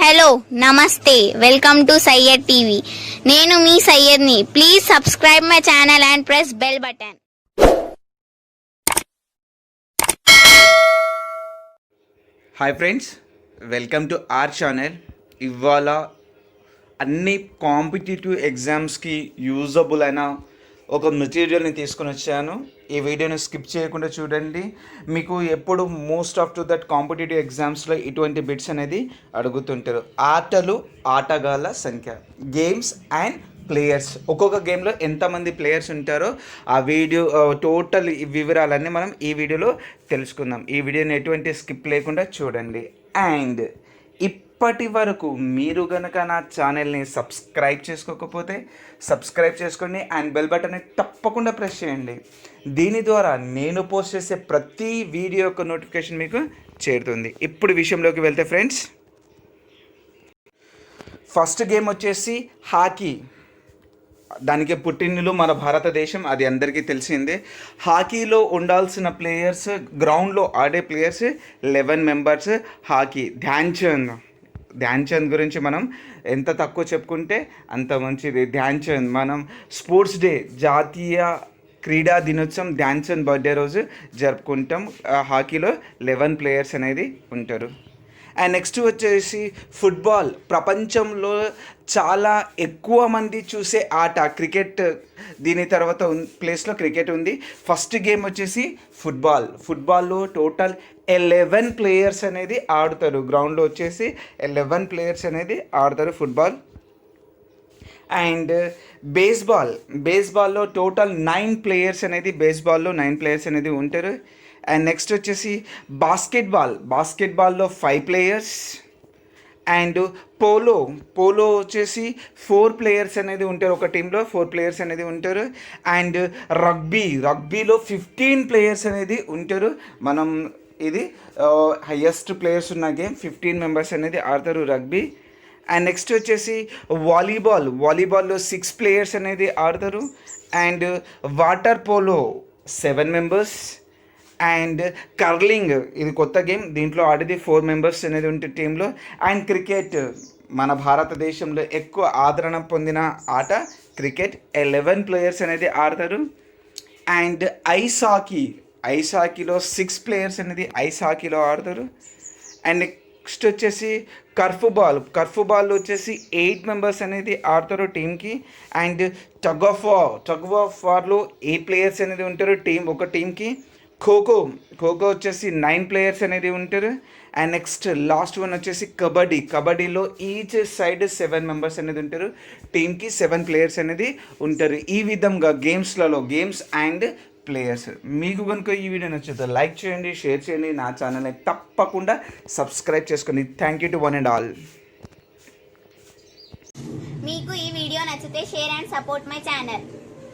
Hello నమస్తే. Welcome to Syed TV నేను మీ సయ్యద్ని please subscribe my channel and press bell button hi friends welcome to our channel ఇవాళ అన్ని competitive ఎగ్జామ్స్కి usable అయిన ఒక మెటీరియల్ని తీసుకొని వచ్చాను. ఈ వీడియోని స్కిప్ చేయకుండా చూడండి. మీకు ఎప్పుడు most of to that competitive ఎగ్జామ్స్లో ఇటువంటి బిట్స్ అనేది అడుగుతుంటారు. ఆటలు ఆటగాళ్ళ సంఖ్య గేమ్స్ అండ్ ప్లేయర్స్ ఒక్కొక్క గేమ్లో ఎంతమంది ప్లేయర్స్ ఉంటారో ఆ వీడియో టోటల్ వివరాలన్నీ మనం ఈ వీడియోలో తెలుసుకుందాం. ఈ వీడియోని ఎటువంటి స్కిప్ లేకుండా చూడండి. అండ్ ఇప్పటి వరకు మీరు గనక నా ఛానల్ని సబ్స్క్రైబ్ చేసుకోకపోతే సబ్స్క్రైబ్ చేసుకోండి అండ్ బెల్ బటన్ని తప్పకుండా ప్రెస్ చేయండి. దీని ద్వారా నేను పోస్ట్ చేసే ప్రతి వీడియో యొక్క నోటిఫికేషన్ మీకు చేరుతుంది. ఇప్పుడు విషయంలోకి వెళ్తే ఫ్రెండ్స్ ఫస్ట్ గేమ్ వచ్చేసి హాకీ. దానికి పుట్టినిల్లు మన భారతదేశం అది అందరికీ తెలిసిందే. హాకీలో ఉండాల్సిన ప్లేయర్స్ గ్రౌండ్లో ఆడే players eleven members hockey. Dhyan Chand. Dhyan Chand గురించి మనం ఎంత తక్కువ చెప్పుకుంటే అంత మంచిది. ధ్యాన్ చంద్ మనం స్పోర్ట్స్ డే జాతీయ క్రీడా దినోత్సవం ధ్యాన్ చంద్ బర్త్డే రోజు జరుపుకుంటాం. హాకీలో లెవెన్ ప్లేయర్స్ అనేది ఉంటారు. అండ్ నెక్స్ట్ వచ్చేసి ఫుట్బాల్. ప్రపంచంలో చాలా ఎక్కువ మంది చూసే ఆట క్రికెట్. దీని తర్వాత ప్లేస్లో క్రికెట్ ఉంది. ఫస్ట్ గేమ్ వచ్చేసి ఫుట్బాల్. ఫుట్బాల్లో టోటల్ ఎలెవెన్ ప్లేయర్స్ అనేది ఆడుతారు. గ్రౌండ్లో వచ్చేసి ఎలెవెన్ ప్లేయర్స్ అనేది ఆడతారు football. And baseball. బేస్బాల్లో total nine players అనేది బేస్బాల్లో నైన్ ప్లేయర్స్ అనేది ఉంటారు. అండ్ నెక్స్ట్ వచ్చేసి basketball బాస్కెట్బాల్లో five players and polo polo వచ్చేసి ఫోర్ ప్లేయర్స్ అనేది ఉంటారు ఒక టీంలో ఫోర్ ప్లేయర్స్ అనేది ఉంటారు. అండ్ రగ్బీ రగ్బీలో ఫిఫ్టీన్ ప్లేయర్స్ అనేది ఉంటారు. మనం ఇది హయ్యెస్ట్ ప్లేయర్స్ ఉన్న గేమ్ ఫిఫ్టీన్ మెంబర్స్ అనేది ఆడతారు రగ్బీ అండ్ నెక్స్ట్ వచ్చేసి వాలీబాల్ వాలీబాల్లో సిక్స్ ప్లేయర్స్ అనేది ఆడతారు. And water polo seven members and curling ఇది కొత్త గేమ్. దీంట్లో ఆడేది ఫోర్ మెంబర్స్ అనేది ఉంటే టీంలో. అండ్ క్రికెట్ మన భారతదేశంలో ఎక్కువ ఆదరణ పొందిన ఆట క్రికెట్. ఎలెవెన్ ప్లేయర్స్ అనేది ఆడతారు. అండ్ ఐస్ హాకీ ఐస్ హాకీలో సిక్స్ ప్లేయర్స్ అనేది ఐస్ హాకీలో ఆడతారు. అండ్ నెక్స్ట్ వచ్చేసి కర్ఫ్ బాల్ కర్ఫ్ బాల్ వచ్చేసి ఎయిట్ మెంబర్స్ అనేది ఆడతారు టీంకి. And tug of war tug of వార్లో eight players అనేది ఉంటారు టీం ఒక టీంకి. ఖోఖో ఖోఖో వచ్చేసి నైన్ ప్లేయర్స్ అనేది ఉంటారు అండ్ నెక్స్ట్ లాస్ట్ వన్ వచ్చేసి కబడ్డీ. కబడ్డీలో ఈచ్ సైడ్ సెవెన్ మెంబర్స్ అనేది ఉంటారు. టీంకి సెవెన్ ప్లేయర్స్ అనేది ఉంటారు. ఈ విధంగా గేమ్స్లలో గేమ్స్ అండ్ ప్లేయర్స్. మీకు కనుక ఈ వీడియో నచ్చితే లైక్ చేయండి షేర్ చేయండి. నా ఛానల్ని తప్పకుండా సబ్స్క్రైబ్ చేసుకోండి thank you to one and all. మీకు ఈ వీడియో నచ్చితే share and support my channel.